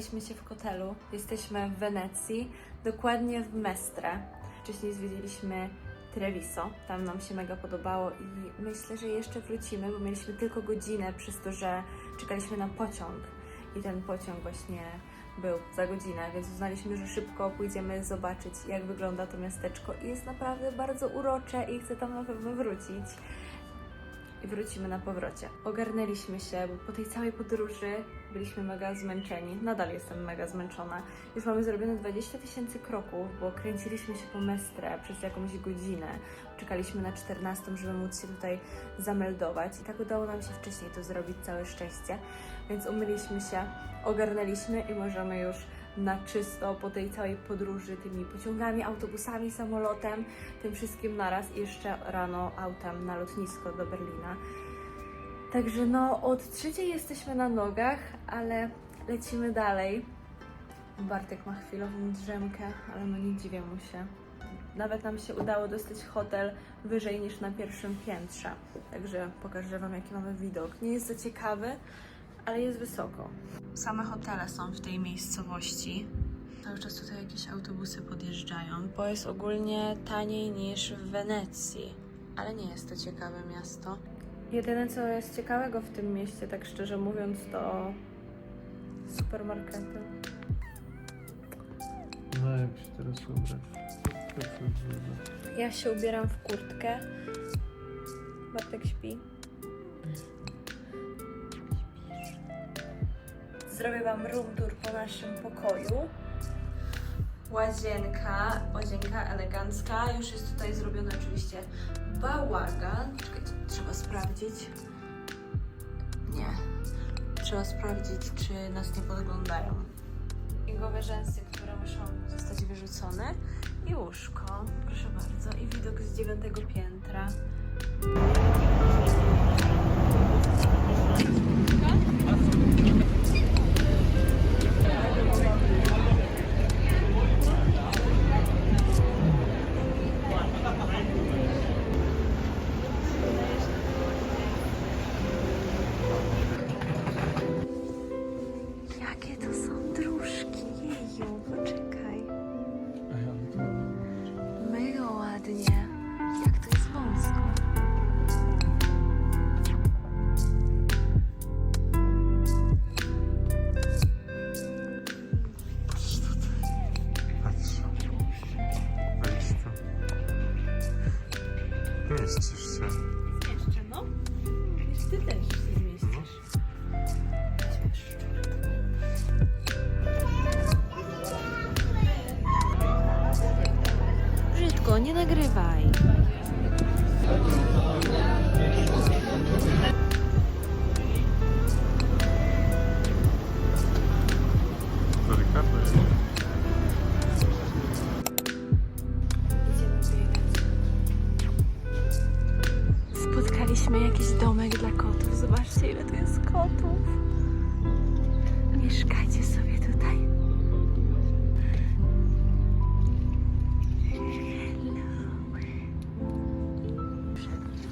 Zatrzymaliśmy się w hotelu. Jesteśmy w Wenecji, dokładnie w Mestre. Wcześniej zwiedziliśmy Treviso. Tam nam się mega podobało i myślę, że jeszcze wrócimy, bo mieliśmy tylko godzinę przez to, że czekaliśmy na pociąg. I ten pociąg właśnie był za godzinę, więc uznaliśmy, że szybko pójdziemy zobaczyć, jak wygląda to miasteczko. I jest naprawdę bardzo urocze i chcę tam na pewno wrócić i wrócimy na powrocie. Ogarnęliśmy się, bo po tej całej podróży byliśmy mega zmęczeni. Nadal jestem mega zmęczona. Już mamy zrobione 20 tysięcy kroków, bo kręciliśmy się po Mestre przez jakąś godzinę. Czekaliśmy na 14, żeby móc się tutaj zameldować. I tak udało nam się wcześniej to zrobić, całe szczęście. Więc umyliśmy się, ogarnęliśmy i możemy już na czysto po tej całej podróży tymi pociągami, autobusami, samolotem, tym wszystkim naraz i jeszcze rano autem na lotnisko do Berlina. Także no, od trzeciej jesteśmy na nogach, ale lecimy dalej. Bartek ma chwilową drzemkę, ale no nie dziwię mu się. Nawet nam się udało dostać hotel wyżej niż na pierwszym piętrze. Także pokażę Wam, jaki mamy widok. Nie jest za ciekawy, ale jest wysoko. Same hotele są w tej miejscowości. Cały czas tutaj jakieś autobusy podjeżdżają, bo jest ogólnie taniej niż w Wenecji, ale nie jest to ciekawe miasto. Jedyne co jest ciekawego w tym mieście, tak szczerze mówiąc, to supermarkety. No jak się teraz ubrać? Ja się ubieram w kurtkę. Bartek śpi. Zrobię Wam room tour po naszym pokoju. Łazienka, łazienka elegancka. Już jest tutaj zrobiony oczywiście bałagan. Czekajcie, trzeba sprawdzić. Nie. Trzeba sprawdzić, czy nas nie podglądają. Figowe rzęsy, które muszą zostać wyrzucone. I łóżko, proszę bardzo. I widok z dziewiątego piętra.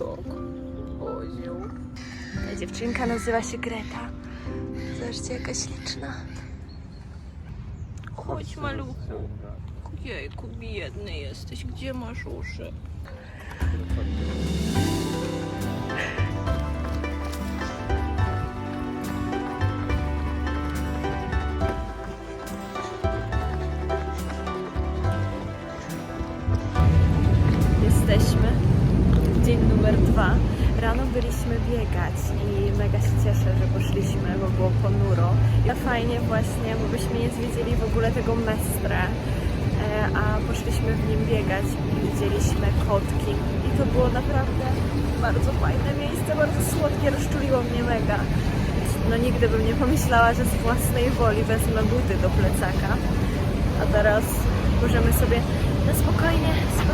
Oziu. Ta dziewczynka nazywa się Greta. Zobaczcie, jaka śliczna. Chodź, maluchu. Jejku, biedny jesteś. Gdzie masz uszy? Jesteśmy. Dzień numer dwa. Rano byliśmy biegać i mega się cieszę, że poszliśmy, bo było ponuro. I fajnie właśnie, bo byśmy nie zwiedzili w ogóle tego Mestre, e, a poszliśmy w nim biegać i widzieliśmy kotki. I to było naprawdę bardzo fajne miejsce, bardzo słodkie, rozczuliło mnie mega. No nigdy bym nie pomyślała, że z własnej woli wezmę buty do plecaka. A teraz możemy sobie na spokojnie spacerować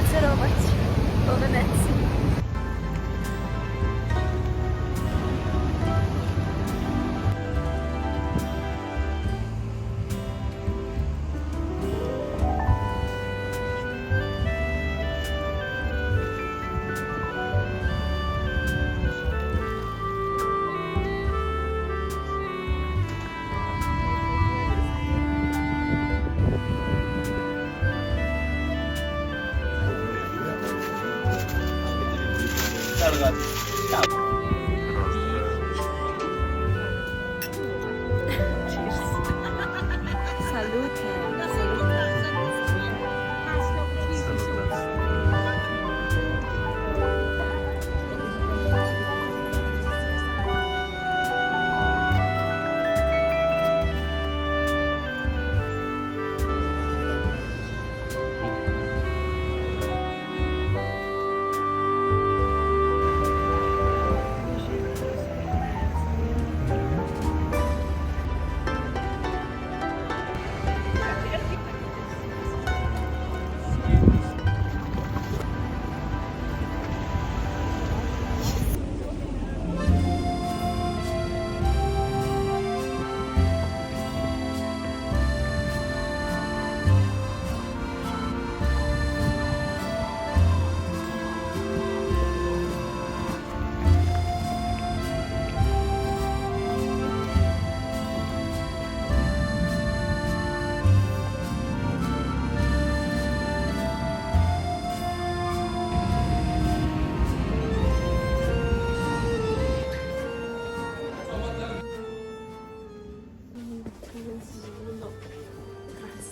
这个大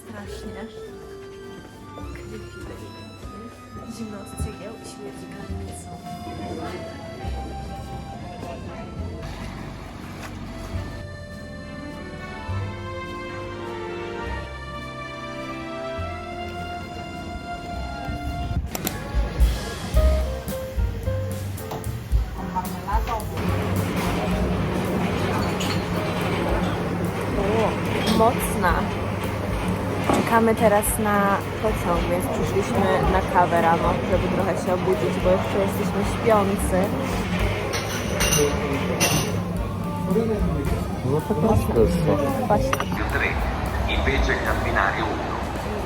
strasznie. Creepy delikatnie. Zimno od cegieł i śmierdzi kamienicą. O, mocna. Czekamy teraz na pociąg, więc przyszliśmy na kawę rano, żeby trochę się obudzić, bo jeszcze jesteśmy śpiący. No. Właśnie. 3, invece che binario 1.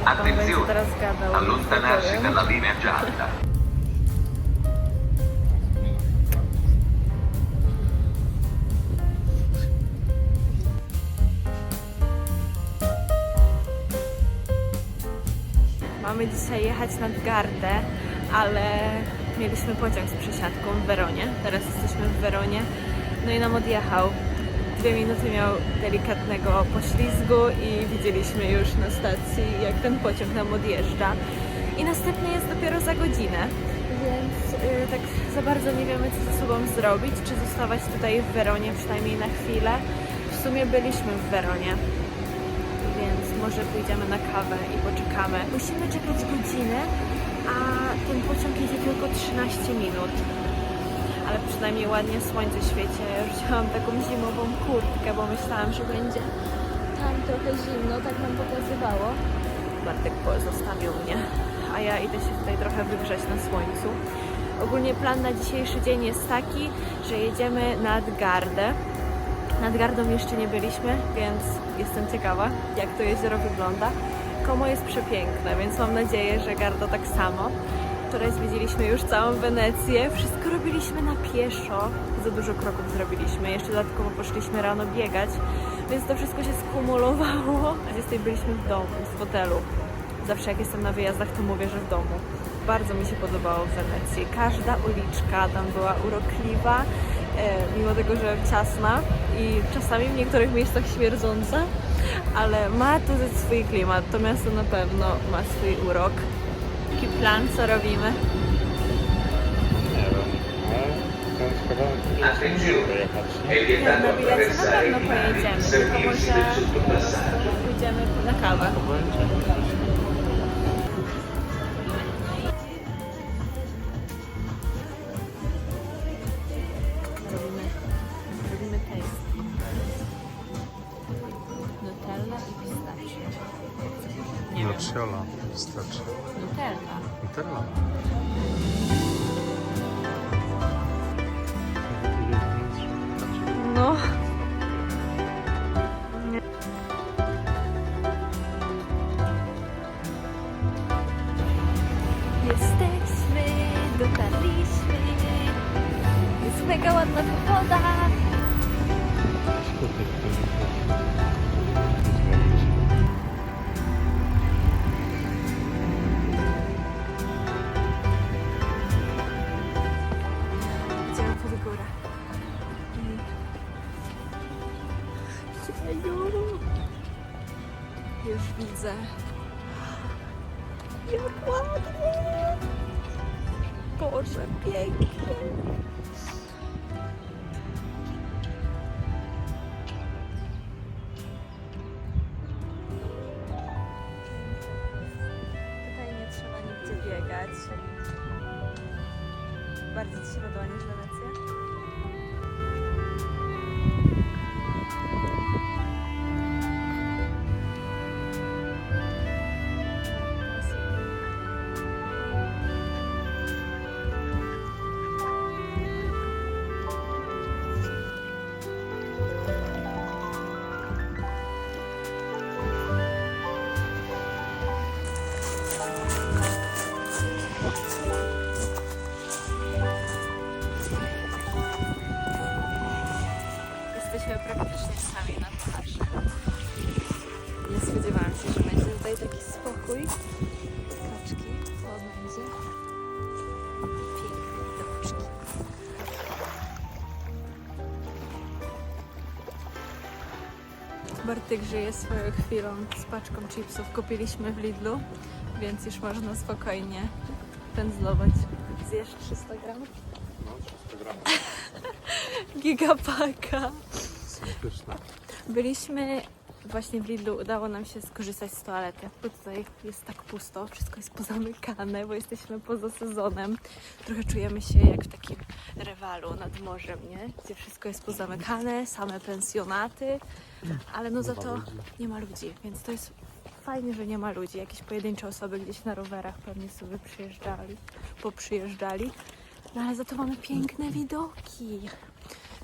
Pan będzie Attenzione, allontanarsi dalla linea gialla. Mamy dzisiaj jechać nad Gardę, ale mieliśmy pociąg z przesiadką w Weronie. Teraz jesteśmy w Weronie. No i nam odjechał. Dwie minuty miał delikatnego poślizgu i widzieliśmy już na stacji, jak ten pociąg nam odjeżdża. I następny jest dopiero za godzinę, więc y, tak za bardzo nie wiemy, co ze sobą zrobić. Czy zostawać tutaj w Weronie przynajmniej na chwilę. W sumie byliśmy w Weronie, więc może pójdziemy na kawę i poczekamy. Musimy czekać godzinę, a ten pociąg jedzie tylko 13 minut. Ale przynajmniej ładnie słońce świeci. Ja już wzięłam taką zimową kurtkę, bo myślałam, że będzie tam trochę zimno, tak nam pokazywało. Bartek zostawił mnie, a ja idę się tutaj trochę wygrzać na słońcu. Ogólnie plan na dzisiejszy dzień jest taki, że jedziemy nad Gardę. Nad Gardą jeszcze nie byliśmy, więc jestem ciekawa, jak to jezioro wygląda. Komo jest przepiękne, więc mam nadzieję, że Garda tak samo. Wczoraj zwiedziliśmy już całą Wenecję. Wszystko robiliśmy na pieszo. Za dużo kroków zrobiliśmy. Jeszcze dodatkowo poszliśmy rano biegać, więc to wszystko się skumulowało. Dzisiaj byliśmy w domu, w hotelu. Zawsze jak jestem na wyjazdach, to mówię, że w domu. Bardzo mi się podobało w Wenecji. Każda uliczka tam była urokliwa, mimo tego, że ciasna i czasami w niektórych miejscach śmierdząca, ale ma tu swój klimat. To miasto na pewno ma swój urok. Taki plan, co robimy? Nie na bilecie na pewno pojedziemy, tylko może pójdziemy na kawę. Nociola, wystarczy. Nutella. Nutella. No. Jesteśmy, dotarliśmy. Jest mega ładna pogoda. Skutek, widzę. Jak ładnie! Boże, pięknie! Tutaj nie trzeba nigdzie biegać. Bardzo Ci się podoba, nie Bartek żyje swoją chwilą z paczką chipsów. Kupiliśmy w Lidlu, więc już można spokojnie pędzlować. Zjesz 300 gramów? No, 300 gramów. Gigapaka. Byliśmy właśnie w Lidlu, udało nam się skorzystać z toalety, bo tutaj jest tak pusto, wszystko jest pozamykane, bo jesteśmy poza sezonem. Trochę czujemy się jak w takim rewalu nad morzem, nie? Gdzie wszystko jest pozamykane, same pensjonaty, ale no za to nie ma ludzi, więc to jest fajnie, że nie ma ludzi. Jakieś pojedyncze osoby gdzieś na rowerach pewnie sobie przyjeżdżali, poprzyjeżdżali. No ale za to mamy piękne widoki,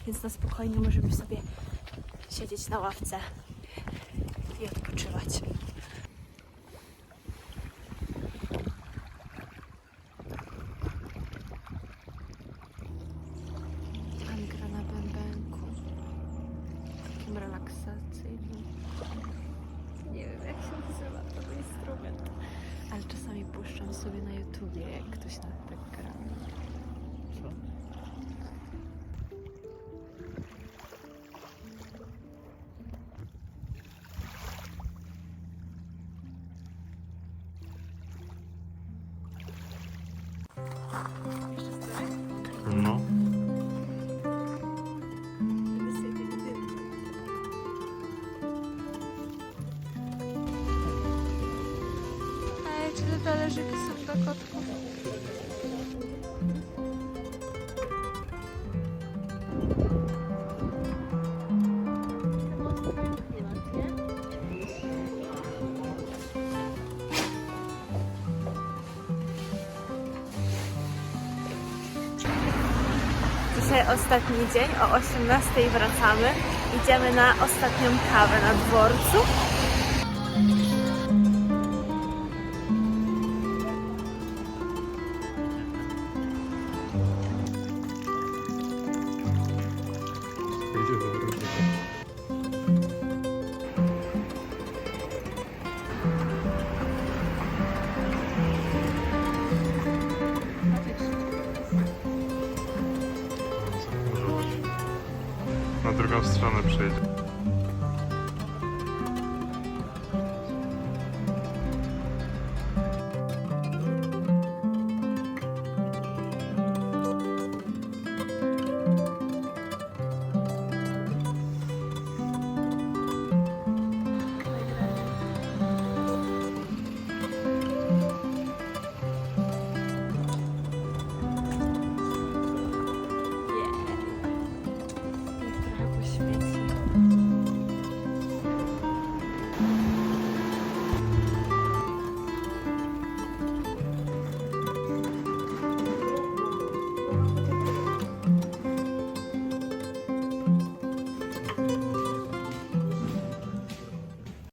więc na spokojnie możemy sobie siedzieć na ławce i odpoczywać. Pan gra na bębenku. Takim relaksacyjnym. Nie wiem jak się nazywa ten instrument. Ale czasami puszczam sobie na YouTubie, jak ktoś na tak gra. Dzisiaj ostatni dzień, o 18 wracamy. Idziemy na ostatnią kawę na dworcu. Drugą stronę przejdzie.